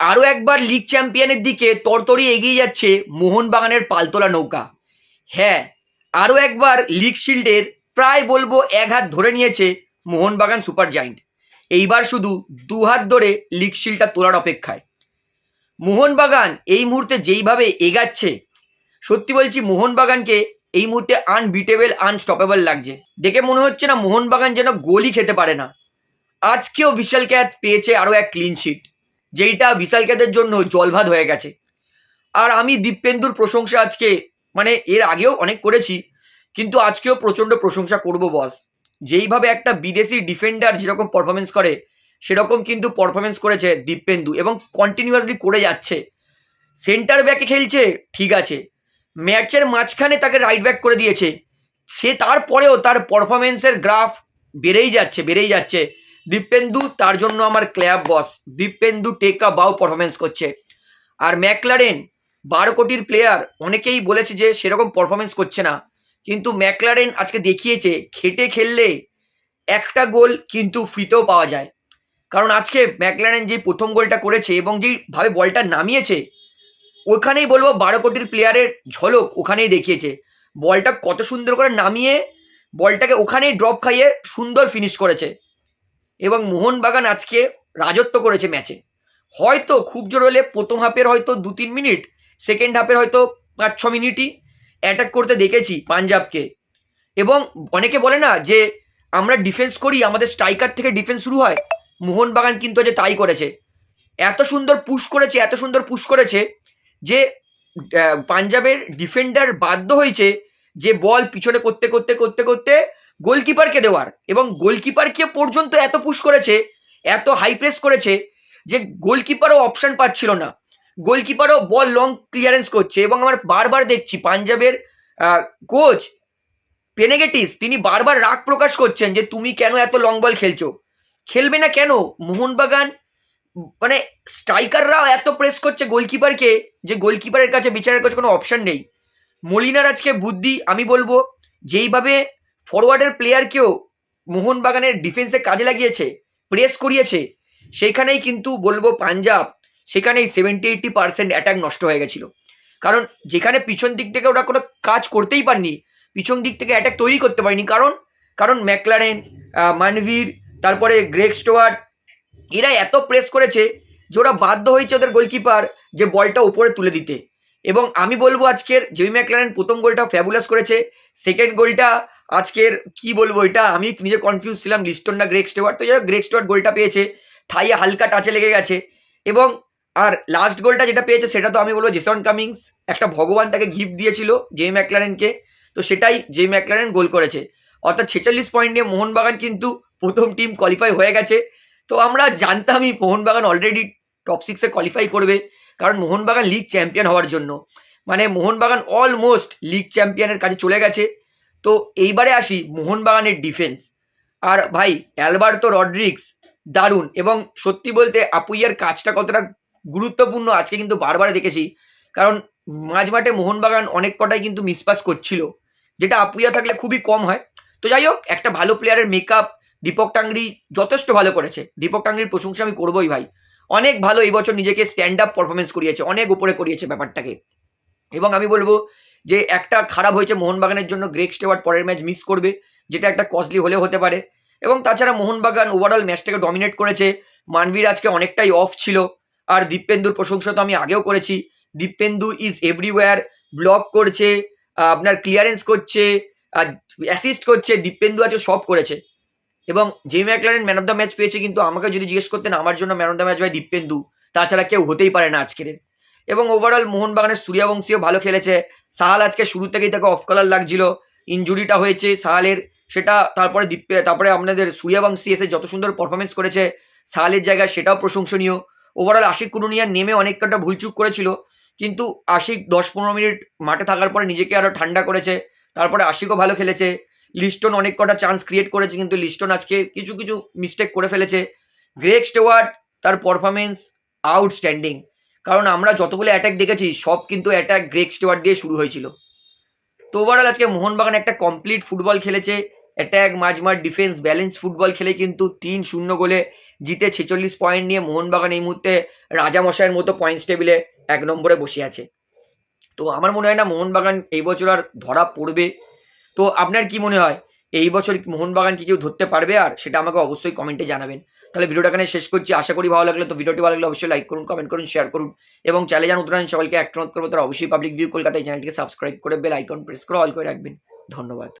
আরও একবার লিগ চ্যাম্পিয়নের দিকে তরতরি এগিয়ে যাচ্ছে মোহনবাগানের পালতোলা নৌকা। হ্যাঁ আরও একবার লিগ শিল্ডের প্রায় বলব এক হাত ধরে নিয়েছে মোহনবাগান সুপার জায়েন্ট এইবার শুধু দু হাত ধরে লিগ শিল্ডটা তোলার অপেক্ষায়। মোহনবাগান এই মুহূর্তে যেইভাবে এগাচ্ছে, সত্যি বলছি মোহনবাগানকে এই মুহূর্তে আনবিটেবল আনস্টপেবল লাগছে। দেখে মনে হচ্ছে না মোহনবাগান যেন গোলই খেতে পারে না। আজকেও বিশাল ক্যাথ পেয়েছে আরও এক ক্লিন শিট যেইটা বিশাল ক্যাথের জন্য জলভাত হয়ে গেছে। আর আমি দীপেন্দুর প্রশংসা আজকে মানে এর আগেও অনেক করেছি, কিন্তু আজকেও প্রচণ্ড প্রশংসা করব বস যেইভাবে একটা বিদেশি ডিফেন্ডার যেরকম পারফরমেন্স করে, সেরকম কিন্তু পারফরমেন্স করেছে দীপেন্দু এবং কন্টিনিউয়াসলি করে যাচ্ছে। সেন্টার ব্যাকে খেলছে, ঠিক আছে। ম্যাচের মাঝখানে তাকে রাইট ব্যাক করে দিয়েছে। সে তারপরেও তার পারফরমেন্সের গ্রাফ বেড়েই যাচ্ছে বেড়েই যাচ্ছে। দীপেন্দু, তার জন্য আমার ক্ল্যাব বস। দীপেন্দু টেকা বাউ পারফরমেন্স করছে। আর ম্যাকলারেন, বারো কোটির প্লেয়ার অনেকেই বলেছে যে সেরকম পারফরমেন্স করছে না। কিন্তু ম্যাকলারেন আজকে দেখিয়েছে, খেটে খেললে একটা গোল কিন্তু ফ্রিতেও পাওয়া যায়। কারণ আজকে ম্যাকলারেন যে প্রথম গোলটা করেছে এবং যেইভাবে বলটা নামিয়েছে, ওখানেই বলব বারো কোটির প্লেয়ারের ঝলক ওখানেই দেখিয়েছে। বলটা কত সুন্দর করে নামিয়ে, বলটাকে ওখানেই ড্রপ খাইয়ে সুন্দর ফিনিশ করেছে। এবং মোহনবাগান আজকে রাজত্ব করেছে ম্যাচে। হয়তো খুব জোর হলে প্রথম হাফের হয়তো দু তিন মিনিট সেকেন্ড হাফের হয়তো পাঁচ ছ মিনিটই অ্যাটাক করতে দেখেছি পাঞ্জাবকে। এবং অনেকে বলে না যে আমরা ডিফেন্স করি, আমাদের স্ট্রাইকার থেকে ডিফেন্স শুরু হয়। মোহনবাগান কিন্তু যে তাই করেছে। এত সুন্দর পুশ করেছে, এত সুন্দর পুশ করেছে যে পাঞ্জাবের ডিফেন্ডার বাধ্য হয়েছে যে বল পিছনে করতে করতে করতে করতে গোলকিপারকে দেওয়ার এবং গোলকিপারকে পর্যন্ত এত পুশ করেছে, এত হাই প্রেস করেছে যে গোলকিপারও অপশান পাচ্ছিল না। গোলকিপারও বল লং ক্লিয়ারেন্স করছে এবং আমার বারবার দেখছি পাঞ্জাবের কোচ পেনেগেটিস, তিনি বারবার রাগ প্রকাশ করছেন যে তুমি কেন এত লং বল খেলছো? খেলবে না কেন? মোহনবাগান মানে স্ট্রাইকাররা এত প্রেস করছে গোলকিপারকে যে গোলকিপারের কাছে বিচারের কাছে কোনো অপশান নেই। মলিনার আজকে বুদ্ধি, আমি বলব, যেইভাবে ফরওয়ার্ডের প্লেয়ারকেও মোহনবাগানের ডিফেন্সে কাজে লাগিয়েছে প্রেস করিয়েছে। সেইখানেই কিন্তু বলব পাঞ্জাব, সেখানেই সেভেন্টি এইটটি পার্সেন্ট অ্যাটাক নষ্ট হয়ে গেছিল। কারণ যেখানে পিছন দিক থেকে ওরা কোনো কাজ করতেই পারেনি, পিছন দিক থেকে অ্যাটাক তৈরি করতে পারেনি। কারণ কারণ ম্যাকলারেন মানভীর, তারপরে গ্রেক স্টোয়ার্ট এরা এত প্রেস করেছে যে ওরা বাধ্য হয়েছে ওদের গোলকিপার যে বলটা উপরে তুলে দিতে। এবং আমি বলব আজকের জেমি ম্যাকলারেন প্রথম গোলটা ফ্যাবুলাস করেছে। সেকেন্ড গোলটা আজকের কি বলব এটা? আমি নিজে কনফিউজ ছিলাম, লিস্টন না গ্রেক স্টোয়ার্ট তো যাই হোক গ্রেক স্টোয়ার্ট গোলটা পেয়েছে, থাইয়ে হালকা টাচে লেগে গেছে। এবং আর লাস্ট গোলটা যেটা পেয়েছে, সেটা তো আমি বলব জেসন কামিংস, একটা ভগবান তাকে গিফট দিয়েছিল জেমি ম্যাকলারেনকে। তো সেটাই জেমি ম্যাকলারেন গোল করেছে। অর্থাৎ ছেচল্লিশ পয়েন্ট নিয়ে মোহনবাগান কিন্তু প্রথম টিম কোয়ালিফাই হয়ে গেছে। তো আমরা জানতামই মোহনবাগান অলরেডি টপ সিক্সে কোয়ালিফাই করবে, কারণ মোহনবাগান লিগ চ্যাম্পিয়ন হওয়ার জন্য। মানে মোহনবাগান অলমোস্ট লিগ চ্যাম্পিয়নের কাছে চলে গেছে। তো এইবারে আসি মোহনবাগানের ডিফেন্স আর ভাই, অ্যালবার্তো রড্রিক্স দারুণ এবং সত্যি বলতে আপুইয়ার কাজটা কতটা গুরুত্বপূর্ণ আজকে কিন্তু বারবার দেখেছি। কারণ মাঝ মাঠে মোহনবাগান অনেক কটাই কিন্তু মিসপাস করছিল, যেটা আপুইয়া থাকলে খুবই কম হয়। তো যাই হোক, একটা ভালো প্লেয়ারের মেকআপ দীপক টাংরি যথেষ্ট ভালো করেছে। দীপক টাংরির প্রশংসা আমি করবোই ভাই। অনেক ভালো এই বছর নিজেকে স্ট্যান্ড আপ পারফরমেন্স করিয়েছে, অনেক উপরে করিয়েছে ব্যাপারটাকে। এবং আমি বলব যে একটা খারাপ হয়েছে মোহনবাগানের জন্য গ্রেক স্টেওয়ার্ট পরের ম্যাচ মিস করবে, যেটা একটা কস্টলি হলেও হতে পারে। এবং তাছাড়া মোহনবাগান ওভারঅল ম্যাচটাকে ডমিনেট করেছে। মানবীর আজকে অনেকটাই অফ ছিল। আর দীপেন্দুর প্রশংসা তো আমি আগেও করেছি। দীপেন্দু ইজ এভরিওয়্যার ব্লক করছে আপনার ক্লিয়ারেন্স করছে অ্যাসিস্ট করছে, দীপেন্দু আজকে সব করেছে। এবং J McLaren man of the match পেয়েছে, কিন্তু আমাকে যদি জিজ্ঞেস করতেন, আমার জন্য ম্যান অফ দ্য ম্যাচ ভাই দীপেন্দু, তাছাড়া কেউ হতেই পারে না আজকের এবং ওভারঅল মোহনবাগানের সূর্যবংশীও ভালো খেলেছে। সাহাল আজকে শুরু থেকেই তাকে অফ কালার লাগছিল। ইঞ্জুরিটা হয়েছে সাহালের। সেটা তারপরে দীপে তারপরে আপনাদের সূর্যবংশী এসে যত সুন্দর পারফরমেন্স করেছে, সাহালের জায়গায় সেটাও প্রশংসনীয়। ওভারঅল আশিক কুরুনিয়া নেমে অনেক কটা ভুলচুক করেছিল। কিন্তু আশিক দশ পনেরো মিনিট মাঠে থাকার পরে নিজেকে আরও ঠান্ডা করেছে। তারপরে আশিকও ভালো খেলেছে। লিস্টন অনেক কটা চান্স ক্রিয়েট করেছে, কিন্তু লিস্টন আজকে কিছু কিছু মিস্টেক করে ফেলেছে। গ্রেক স্টেওয়ার্ট তার পারফরমেন্স আউটস্ট্যান্ডিং কারণ আমরা যতগুলো অ্যাটাক দেখেছি, সব কিন্তু অ্যাটাক গ্রেক স্টেওয়ার্ট দিয়ে শুরু হয়েছিল। তো ওভারঅল আজকে মোহনবাগান একটা কমপ্লিট ফুটবল খেলেছে। অ্যাট্যাক মাঝমাঠ ডিফেন্স ব্যালেন্স ফুটবল খেলে কিন্তু তিন শূন্য গোলে জিতে ছেচল্লিশ পয়েন্ট নিয়ে মোহনবাগান এই মুহূর্তে রাজামশাইয়ের মতো পয়েন্টস টেবিলে এক নম্বরে বসে আছে। তো আমার মনে হয় না মোহনবাগান এই বছর আর ধরা পড়বে। তো আপনার কি মনে হয়? এই বছর মোহনবাগান কি কেউ ধরতে পারবে? আর সেটা আমাকে অবশ্যই কমেন্টে জানাবেন। তাহলে ভিডিওটা এখানে শেষ করছি। আশা করি ভালো লাগলে তো ভিডিওটি ভালো লাগলে অবশ্যই লাইক করুন কমেন্ট করুন শেয়ার করুন। এবং চ্যানেলে যান উত্তরায়ণ সবাইকে এক করব, তারা অবশ্যই পাবলিক ভিউ কলকাতায় চ্যানেলটিকে সাবস্ক্রাইব করে বেল আইকন প্রেস করে অল করে রাখবেন। ধন্যবাদ।